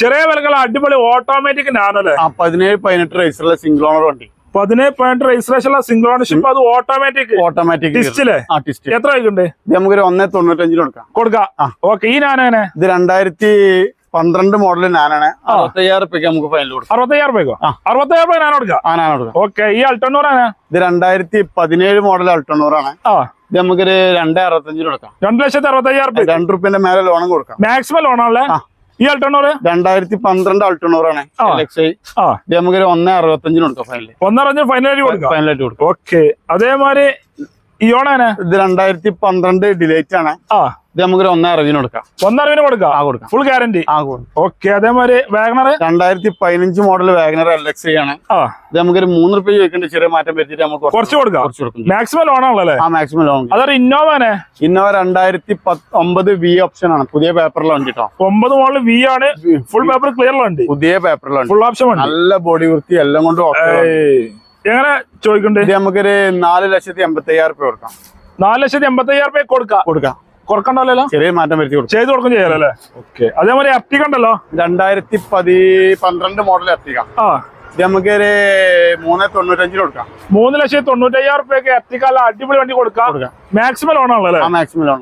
ചെറിയ വിലകൾ അടിപൊളി ഓട്ടോമാറ്റിക് ആണല്ലേ പതിനേഴ് പതിനെട്ട് റേസിലുള്ള സിംഗിൾ ഓണർ വണ്ടി. പതിനേഴ് പതിനെട്ട് രജിസ്ട്രേഷൻ ഉള്ള സിംഗിൾ ഓണർഷിപ്പ് അത് ഓട്ടോമാറ്റിക് ഓട്ടോമാറ്റിക് ടിസ്റ്റിലെ എത്ര ആയിട്ടുണ്ട്? ഇത് നമുക്കൊരു ഒന്നേ തൊണ്ണൂറ്റഞ്ചിന് കൊടുക്കാം. കൊടുക്കാം. ഓക്കെ ഈ നാനങ്ങനെ ഇത് രണ്ടായിരത്തി പന്ത്രണ്ട് മോഡൽ ഞാനാണ് അറുപത്തയ്യായിരം രൂപയ്ക്ക് നമുക്ക് ഫൈനൽ കൊടുക്കാം. അറുപത്തയ്യായിരം രൂപയ്ക്കോ. അറുപത്തയ്യായിരം രൂപ ഞാൻ കൊടുക്കാം? ആ നാന കൊടുക്കാം. ഓക്കെ ഈ അൾട്ടണ്ണൂറാണ് ഇത് രണ്ടായിരത്തി പതിനേഴ് മോഡൽ അൾട്ടണ്ണൂറാണ് ആ. ഇത് നമുക്കൊരു രണ്ടേ അറുപത്തഞ്ചിന് കൊടുക്കാം. രണ്ട് ലക്ഷത്തി അറുപത്തയ്യായിരം രൂപ രണ്ട് റുപ്യന്റെ മേലെ ലോണും കൊടുക്കാം. മാക്സിമം ലോണാണല്ലേ. ഈ അൾട്ടണോറ് രണ്ടായിരത്തി പന്ത്രണ്ട് അൾട്ടണോറാണ് നമുക്കൊരു ഒന്നേ അറുപത്തഞ്ചിന് കൊടുക്കാം ഫൈനൽ ഒന്നറിഞ്ഞ് ഫൈനലായിട്ട് കൊടുക്കാം. ഫൈനലായിട്ട് കൊടുക്കാം. ഓക്കെ അതേമാതിരി ഈ ഓണാണ് ഇത് രണ്ടായിരത്തി പന്ത്രണ്ട് ഡിലേറ്റ് ആണ്. ആ. ഇത് നമുക്കൊരു ഒന്നേ അറുപതിന് കൊടുക്കാം. ഒന്നറിവിന് കൊടുക്കാം? ആ കൊടുക്കാം. ഫുൾ ഗ്യാരണ്ടി ആ കൊടുക്കാം. ഓക്കെ അതേമാതിരി വാഗ്നർ രണ്ടായിരത്തി പതിനഞ്ച് മോഡൽ വാഗ്നർ എൽ എക്സ് ആണ്. ആ. ഇത് നമുക്കൊരു മൂന്ന് റുപ്യ ചോദിക്കേണ്ട ചെറിയ മാറ്റം പറ്റിയിട്ട് നമുക്ക് കുറച്ച് കൊടുക്കാം. കുറച്ച് കൊടുക്കും. മാക്സിമം ലോണാണല്ലേ ആ മാക്സിമം ലോൺ അതൊരു ഇന്നോവാനെ ഇന്നോവ രണ്ടായിരത്തി ഒമ്പത് വി ഓപ്ഷൻ ആണ്. പുതിയ പേപ്പറിലാണ് വണ്ടി കേട്ടോ ഒമ്പത് മോഡൽ വി ആണ്. ഫുൾ പേപ്പർ ക്ലിയർ ഉണ്ട്. പുതിയ പേപ്പറിലുണ്ട് ഫുൾ ഓപ്ഷൻ നല്ല ബോഡി വൃത്തി എല്ലാം കൊണ്ടും. എങ്ങനെ ചോദിക്കണ്ടേ? നമുക്കൊരു നാല് ലക്ഷത്തി എൺപത്തി അയ്യായിരം രൂപ കൊടുക്കാം. നാല് ലക്ഷത്തി എൺപത്തി അയ്യായിരം രൂപ കൊടുക്കാം? കൊടുക്കാം. കൊടുക്കണ്ടല്ലോ ചെറിയ മാറ്റം വരുത്തി കൊടുക്കും. ചെയ്ത് കൊടുക്കും ചെയ്യാലോ ഓക്കെ. അതേമാതിരി അപ്റ്റിക് ഉണ്ടല്ലോ? രണ്ടായിരത്തി പതി പന്ത്രണ്ട് മോഡൽ ആ. ഇത് നമുക്കൊരു മൂന്ന് തൊണ്ണൂറ്റഞ്ചിന് കൊടുക്കാം. മൂന്ന് ലക്ഷത്തി തൊണ്ണൂറ്റി അയ്യായിരം റുപ്യക്ക് എത്തിക്കാല അടിപൊളി വണ്ടി കൊടുക്കാം. മാക്സിമം ലോണാണല്ലോ ആ മാക്സിമം ലോൺ